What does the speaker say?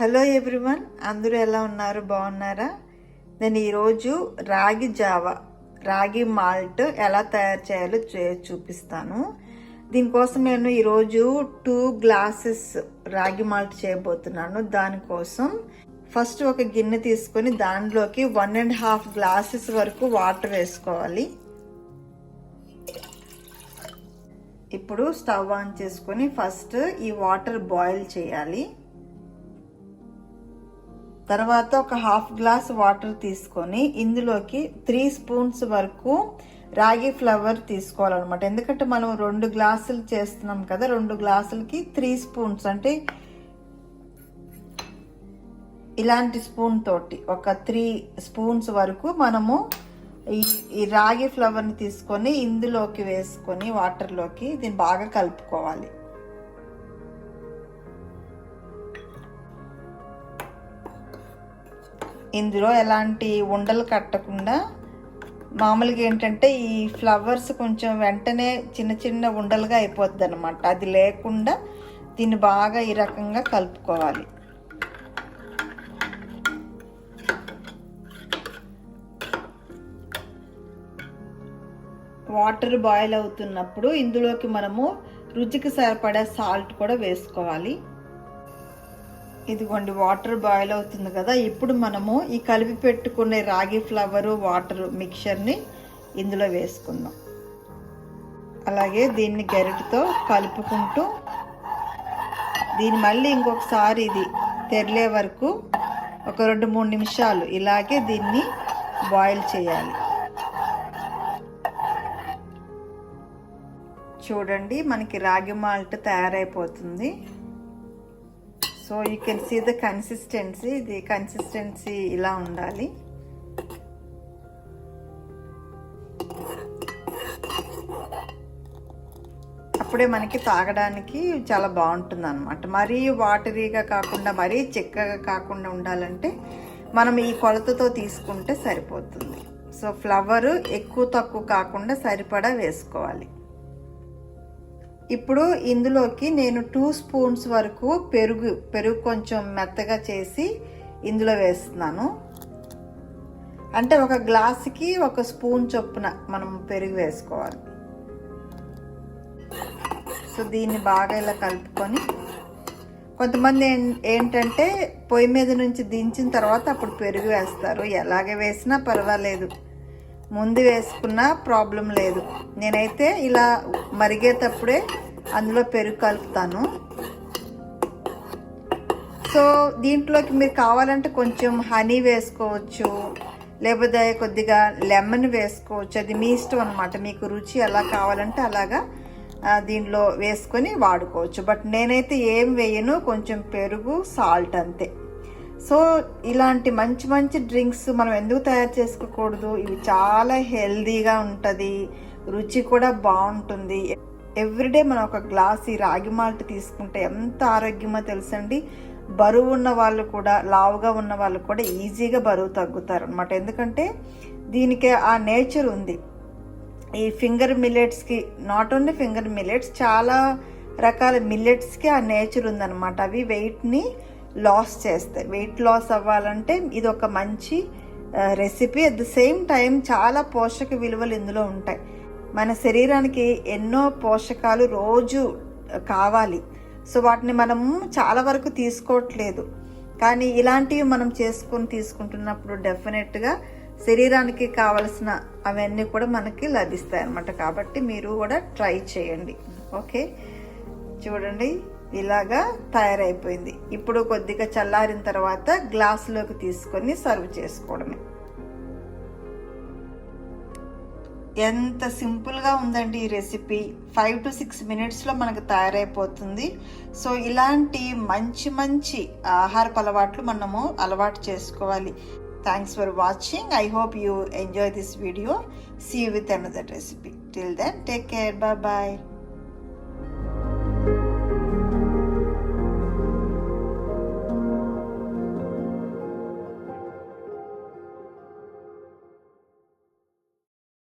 Hello everyone అందరూ ఎలా ఉన్నారు? బాగున్నారా? నేను ఈరోజు రాగి జావా రాగి మాల్ట్ ఎలా తయారు చేయాలో చే- చూపిస్తాను. దీనికోసం నేను ఈరోజు టూ గ్లాసెస్ రాగి మాల్ట్ చేయబోతున్నాను. దానికోసం ఫస్ట్ ఒక గిన్నె తీసుకొని దానిలోకి వన్ అండ్ హాఫ్ గ్లాసెస్ వరకు వాటర్ వేసుకోవాలి. ఇప్పుడు స్టవ్ ఆన్ చేసుకొని ఫస్ట్ ఈ వాటర్ బాయిల్ చేయాలి. తర్వాత ఒక హాఫ్ గ్లాస్ వాటర్ తీసుకొని ఇందులోకి త్రీ స్పూన్స్ వరకు రాగి ఫ్లవర్ తీసుకోవాలన్నమాట. ఎందుకంటే మనం రెండు గ్లాసులు చేస్తున్నాం కదా రెండు గ్లాసులకి త్రీ స్పూన్స్ అంటే ఇలాంటి స్పూన్ తోటి ఒక త్రీ స్పూన్స్ వరకు మనము ఈ ఈ రాగి ఫ్లవర్ని తీసుకొని ఇందులోకి వేసుకొని వాటర్లోకి దీన్ని బాగా కలుపుకోవాలి. ఇందులో ఎలాంటి ఉండలు కట్టకుండా మామూలుగా ఏంటంటే ఈ ఫ్లవర్స్ కొంచెం వెంటనే చిన్న చిన్న ఉండలుగా అయిపోద్ది అనమాట అది లేకుండా దీన్ని బాగా ఈ రకంగా కలుపుకోవాలి. వాటర్ బాయిల్ అవుతున్నప్పుడు ఇందులోకి మనము రుచికి సరిపడే సాల్ట్ కూడా వేసుకోవాలి. ఇదిగోండి వాటర్ బాయిల్ అవుతుంది కదా. ఇప్పుడు మనము ఈ కలిపి పెట్టుకునే రాగి ఫ్లవరు వాటర్ మిక్చర్ని ఇందులో వేసుకుందాం. అలాగే దీన్ని గరిటతో కలుపుకుంటూ దీన్ని మళ్ళీ ఇంకొకసారి ఇది తెరలే వరకు ఒక రెండు మూడు నిమిషాలు ఇలాగే దీన్ని బాయిల్ చేయాలి. చూడండి మనకి రాగి మాల్ట్ తయారైపోతుంది. So you can see the consistency ఇది కన్సిస్టెన్సీ ఇలా ఉండాలి. అప్పుడే మనకి తాగడానికి చాలా బాగుంటుంది అనమాట మరీ వాటరీగా కాకుండా మరీ చెక్కగా కాకుండా ఉండాలంటే మనం ఈ కొలతతో తీసుకుంటే సరిపోతుంది. సో ఫ్లవర్ ఎక్కువ తక్కువ కాకుండా సరిపడా వేసుకోవాలి. ఇప్పుడు ఇందులోకి నేను టూ స్పూన్స్ వరకు పెరుగు పెరుగు కొంచెం మెత్తగా చేసి ఇందులో వేస్తున్నాను. అంటే ఒక గ్లాసుకి ఒక స్పూన్ చొప్పున మనం పెరుగు వేసుకోవాలి. సో దీన్ని బాగా ఇలా కలుపుకొని కొంతమంది ఏం- ఏంటంటే పొయ్యి మీద నుంచి దించిన తర్వాత అప్పుడు పెరుగు వేస్తారు. ఎలాగే వేసినా పర్వాలేదు. ముందు వేసుకున్నా ప్రాబ్లం లేదు. నేనైతే ఇలా మరిగేటప్పుడే అందులో పెరుగు కలుపుతాను. సో దీంట్లోకి మీరు కావాలంటే కొంచెం హనీ వేసుకోవచ్చు. లేకపోతే కొద్దిగా లెమన్ వేసుకోవచ్చు. అది మీ ఇష్టం అనమాట మీకు రుచి ఎలా కావాలంటే అలాగా దీనిలో వేసుకొని వాడుకోవచ్చు. బట్ నేనైతే ఏం వేయను కొంచెం పెరుగు సాల్ట్ అంతే. సో ఇలాంటి మంచి మంచి డ్రింక్స్ మనం ఎందుకు తయారు చేసుకోకూడదు? ఇవి చాలా హెల్దీగా ఉంటుంది. రుచి కూడా బాగుంటుంది. ఎవ్రీడే మనం ఒక గ్లాస్ ఈ రాగి మాల్ట్ తీసుకుంటే ఎంత ఆరోగ్యమో తెలుసండి. బరువు ఉన్న వాళ్ళు కూడా లావుగా ఉన్న వాళ్ళు కూడా ఈజీగా బరువు తగ్గుతారు అనమాట ఎందుకంటే దీనికి ఆ నేచర్ ఉంది. ఈ ఫింగర్ మిల్లెట్స్కి నాట్ ఓన్లీ ఫింగర్ మిల్లెట్స్ చాలా రకాల మిల్లెట్స్కి ఆ నేచర్ ఉందన్నమాట. అవి వెయిట్ని లాస్ చేస్తాయి. వెయిట్ లాస్ అవ్వాలంటే ఇది ఒక మంచి recipe at the same time చాలా పోషక విలువలు ఇందులో ఉంటాయి. మన శరీరానికి ఎన్నో పోషకాలు రోజు కావాలి. సో వాటిని మనం చాలా వరకు తీసుకోవట్లేదు. కానీ ఇలాంటివి మనం చేసుకొని తీసుకుంటున్నప్పుడు డెఫినెట్గా శరీరానికి కావలసిన అవన్నీ కూడా మనకి లభిస్తాయి అన్నమాట కాబట్టి మీరు కూడా ట్రై చేయండి. ఓకే చూడండి. ఇలాగా తయారైపోయింది. ఇప్పుడు కొద్దిగా చల్లారిన తర్వాత గ్లాసులోకి తీసుకొని సర్వ్ చేసుకోవడమే. ఎంత సింపుల్గా ఉందండి ఈ రెసిపీ. ఫైవ్ టు సిక్స్ మినిట్స్లో మనకు తయారైపోతుంది. సో ఇలాంటి మంచి మంచి ఆహారపు అలవాట్లు మనము అలవాటు చేసుకోవాలి. Thanks for watching I hope you enjoy this video see with another recipe till then take care bye bye